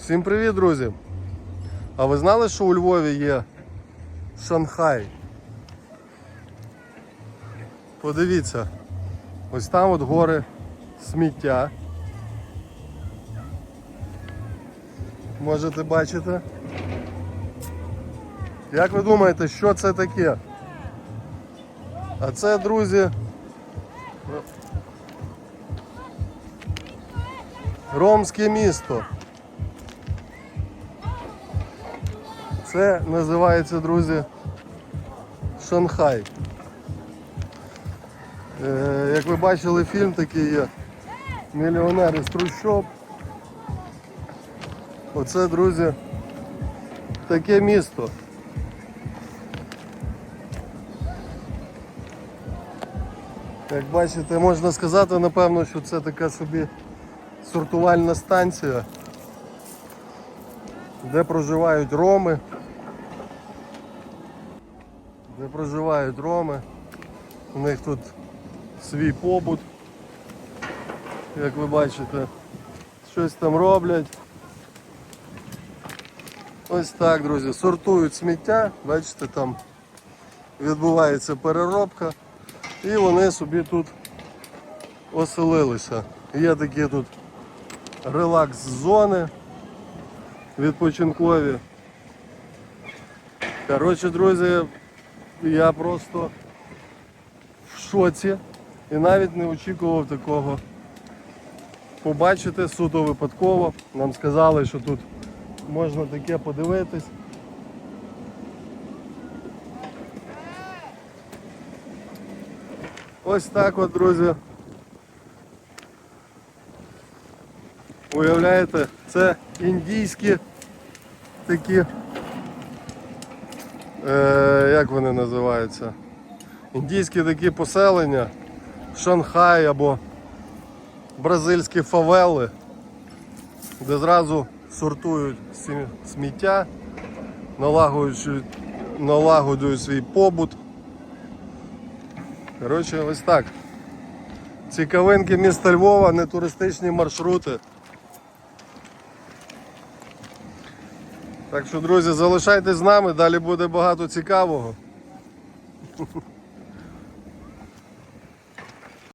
Всім привіт, друзі! А ви знали, що у Львові є Шанхай? Подивіться, ось там от гори сміття. Можете бачити. Як ви думаєте, що це таке? А це, друзі, Ромське місто. Це називається, друзі, Шанхай. Е, як ви бачили, фільм такий є. Мільйонери з трущоб. Оце, друзі, таке місто. Як бачите, можна сказати, напевно, що це така собі сортувальна станція, де проживають роми. Де проживають роми. У них тут свій побут, як ви бачите, щось там роблять. Ось так, друзі, сортують сміття, бачите, там відбувається переробка і вони собі тут оселилися. Є такі тут релакс-зони відпочинкові. Коротше, друзі, я просто в шоці і навіть не очікував такого побачити суто випадково. Нам сказали, що тут можна таке подивитись. Ось так от, друзі. Уявляєте, це індійські такі, е, як вони називаються? Індійські такі поселення, Шанхай або бразильські фавели, де зразу сортують сміття, налагоджують, налагоджують свій побут. Коротше, ось так. Цікавинки міста Львова, не туристичні маршрути. Так що, друзі, залишайтесь з нами, далі буде багато цікавого.